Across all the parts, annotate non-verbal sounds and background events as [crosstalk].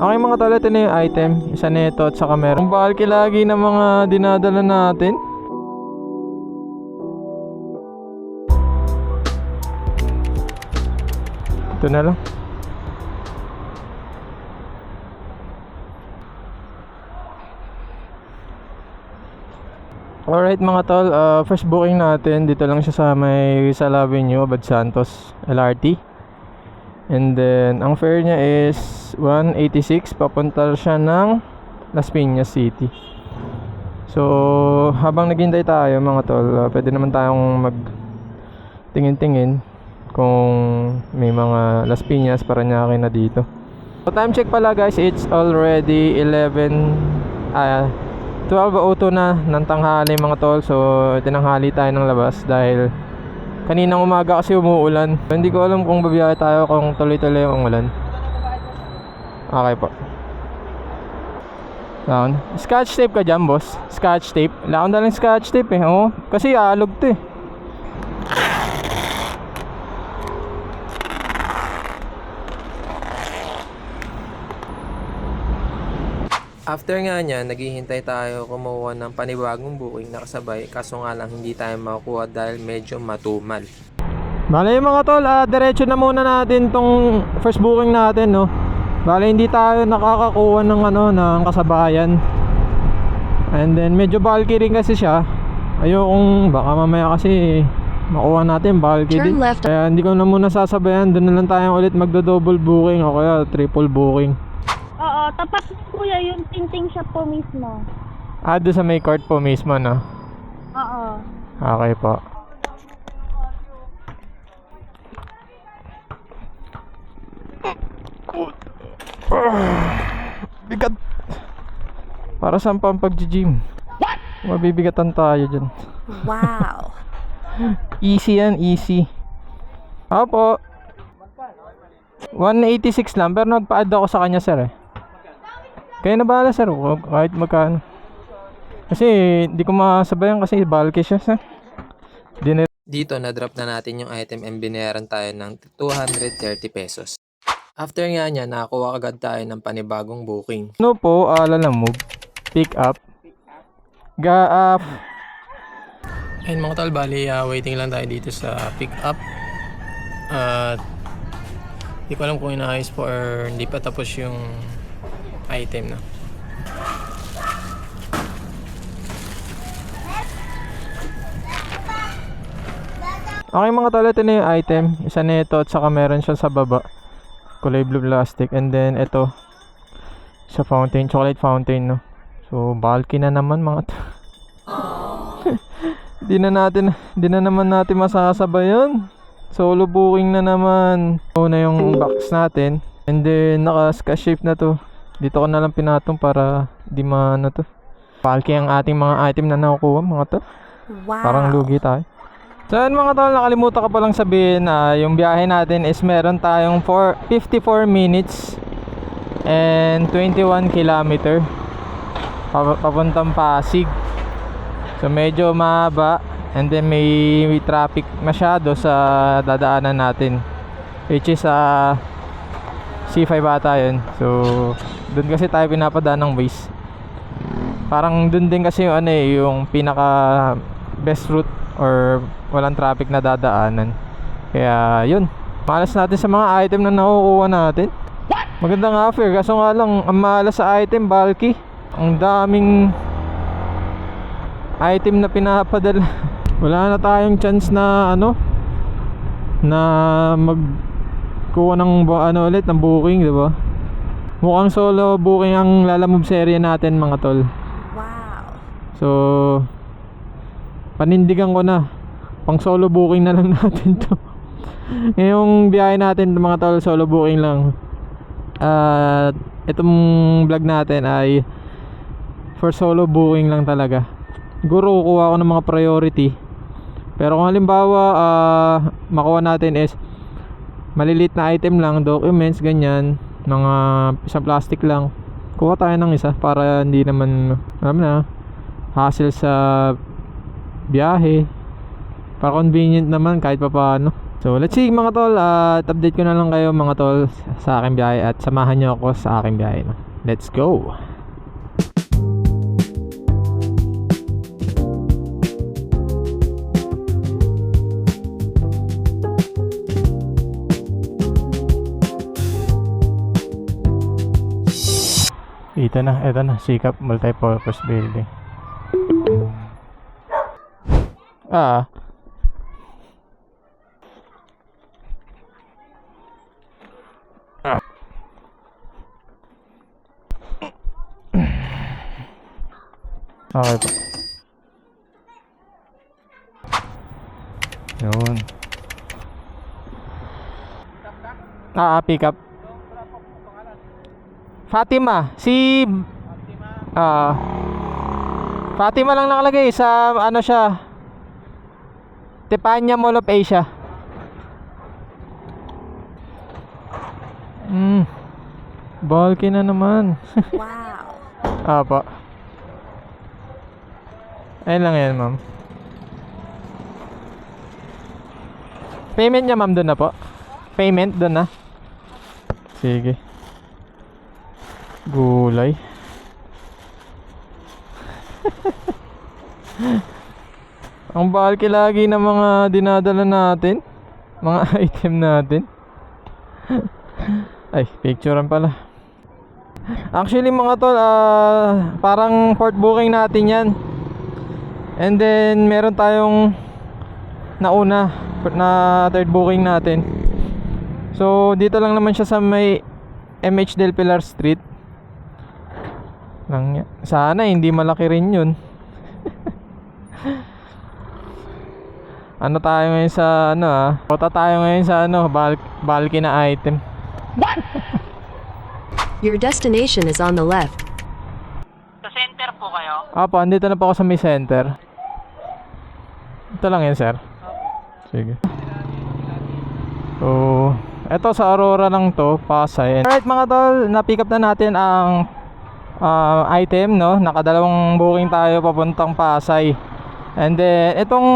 Okay mga tol, ito na yung item. Isa nito at saka meron. Ang bulky lagi ng mga dinadala natin. Ito na lang. Alright mga tol, uh, first booking natin dito lang siya sa may Rizal Avenue, Abad Santos, LRT. And then, ang fare niya is 186, papunta siya ng Las Piñas City. So, habang naghintay tayo mga tol, uh, pwede naman tayong mag tingin-tingin kung may mga Las Piñas para niya na dito. So, time check pala guys, it's already 11 ah 12.02 na ng tanghali mga tol So tinanghali tayo ng labas dahil Kaninang umaga kasi umuulan. Hindi ko alam kung babiyahe tayo kung tuloy-tuloy yung ulan Okay po. Down. Scotch tape ka dyan boss? Scotch tape? Laon na lang scotch tape eh Oo. Kasi alog to eh After nga niya, naghihintay tayo kumuha ng panibagong booking na kasabay kaso nga lang hindi tayo makukuha dahil medyo matumal. Bale yung mga tol, ah, diretso na muna natin tong first booking natin, no. Bale hindi tayo nakakakuha ng ano ng kasabayan. And then medyo bulky rin kasi siya. Ayokong baka mamaya kasi makuha natin bulky Turn din. left. Kaya hindi ko na muna sasabayan, doon na lang tayo ulit magdo-double booking o kaya triple booking. Tapat mo kuya yung tinting shop po mismo. Ah, doon sa may court po mismo, no? Oo. Okay po. Bigat. Para saan pa ang pag-gym? Mabibigatan tayo dyan. Wow. [laughs] Easy yan, easy. Opo. 186 lang, pero nagpa-add ako sa kanya, sir eh. Kaya na bahala, sir. Wag- Kahit magkano. Kasi, hindi ko masabayan kasi bulky siya, sir. Di dito, na-drop na natin yung item and binayaran tayo ng 230 pesos. After nga niya, nakakuha agad tayo ng panibagong booking. Ano po, ala lang move. Pick up. Ga up. Ayun mga tol, bali ah, waiting lang tayo dito sa pick up. At hindi ko alam kung inaayos po or hindi pa tapos yung item na. Okay mga tol, ito na yung item. Isa na ito at saka meron siya sa baba. Kulay blue plastic. And then ito. Sa fountain, chocolate fountain no. So bulky na naman mga tol. [laughs] Di na natin, di na naman natin masasabay yun. Solo booking na naman. Una yung box natin. And then naka shape na to. Dito ko na lang pinatong para di maano to. Bulky ang ating mga item na nakukuha mga to. Wow. Parang lugi tayo. So yun mga tol, nakalimutan ko palang sabihin na yung biyahe natin is meron tayong 4, 54 minutes and 21 kilometer pa- papuntang Pasig. So medyo mahaba and then may, may traffic masyado sa dadaanan natin which is sa C5 ata yun. So doon kasi tayo pinapadaan ng ways. Parang doon din kasi yung ano eh, yung pinaka best route or walang traffic na dadaanan. Kaya yun. Malas natin sa mga item na nakukuha natin. Maganda nga offer kaso nga lang ang malas sa item bulky. Ang daming item na pinapadala. [laughs] Wala na tayong chance na ano na mag kuha ng ano ulit ng booking, 'di ba? Mukhang solo booking ang lalamove serye natin mga tol. Wow. So, panindigan ko na. Pang solo booking na lang [laughs] natin to. Ngayong biyahe natin mga tol, solo booking lang. At itong vlog natin ay for solo booking lang talaga. Siguro kuha ko ng mga priority. Pero kung halimbawa ah, makuha natin is malilit na item lang, documents, ganyan, mga isang plastic lang. Kuha tayo ng isa para hindi naman, alam na, hassle sa biyahe. Para convenient naman kahit pa paano. So let's see mga tol, at update ko na lang kayo mga tol sa aking biyahe at samahan nyo ako sa aking biyahe. Let's go! Ito na, ito na, Sikap Multipurpose Building. Ah, Okay po. Yun. Ah, ah, pick up. Fatima, si Ah. Fatima lang nakalagay sa ano siya. Tepanya Mall of Asia. Hmm. Bulky na naman. [laughs] Wow. Apo. Ayun lang yan, ma'am. Payment niya, ma'am, doon na po. Payment doon na. Sige. Gulay. [laughs] Ang bulky lagi ng mga dinadala natin. Mga [laughs] item natin. [laughs] Ay, picturean pala. Actually mga tol, ah, parang port booking natin yan. And then meron tayong nauna na third booking natin. So dito lang naman siya sa may MH Del Pilar Street. Lang ya- Sana hindi malaki rin yun. ano tayo ngayon sa ano ah? Kota tayo ngayon sa ano, bulk, bulky na item. Your destination is on the left. Sa center po kayo? Apo, andito na po ako sa may center. Ito lang yan, sir. Sige. So, eto sa Aurora lang to, Pasay. Alright mga tol, na-pick up na natin ang ah, item, no? Nakadalawang booking tayo papuntang Pasay. And then, itong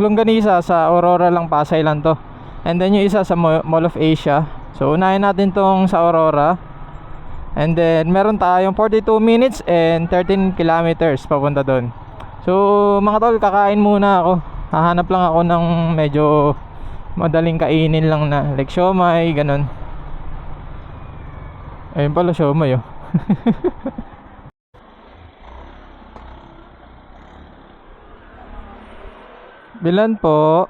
longganisa sa Aurora lang, Pasay lang to. And then yung isa sa Mall of Asia. So, unahin natin tong sa Aurora. And then meron tayong 42 minutes and 13 kilometers papunta doon. So mga tol, kakain muna ako. Hahanap lang ako ng medyo madaling kainin lang na like siomay, ganun. Ayun pala siomay oh. Bilan po?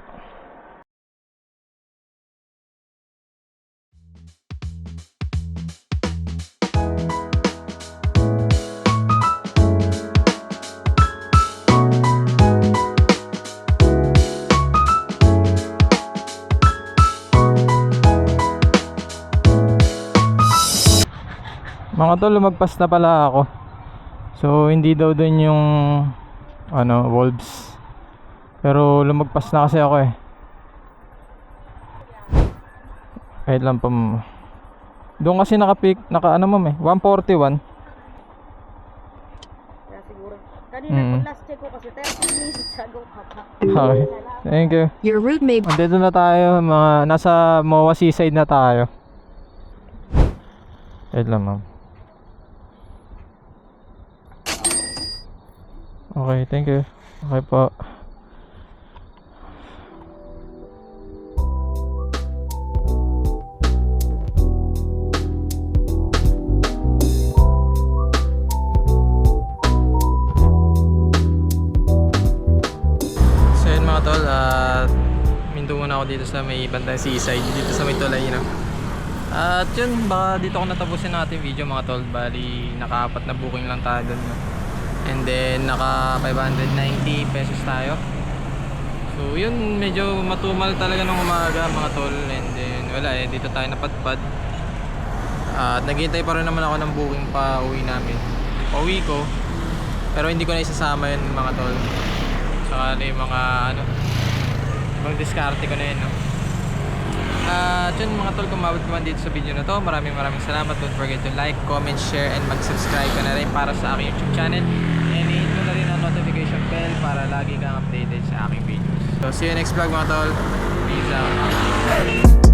Mga tol, lumagpas na pala ako. So, hindi daw doon yung ano, wolves. Pero lumagpas na kasi ako eh. Kahit lang pa Doon kasi naka-pick, naka ano ma'am eh, 141. Kaya siguro. Kanina Mm. po last check ko kasi 30 minutes ago pa. Okay. Thank you. Your route may Andito na tayo, mga nasa MOA Seaside na tayo. Wait lang, ma'am. Okay, thank you. Okay po. Tol, at minto muna ako dito sa may bandang seaside, dito sa may tulay, no? At yun, baka dito ko natapusin natin video mga tol, bali nakaapat na booking lang tayo dun, no? And then naka 590 pesos tayo. So yun, medyo matumal talaga ng umaga mga tol, and then wala eh, dito tayo napadpad. At naghihintay pa rin naman ako ng booking pa uwi namin. Pauwi ko, pero hindi ko na isasama yun mga tol. Saka na yung mga ano, mga diskarte ko na yun, no? At yun mga tol, kung mabot ka man dito sa video na to, maraming maraming salamat. Don't forget to like, comment, share, and mag-subscribe ka na rin para sa aking YouTube channel. And i-hit mo na rin ang notification bell para lagi kang updated sa aking videos. So, see you next vlog mga tol. Peace out.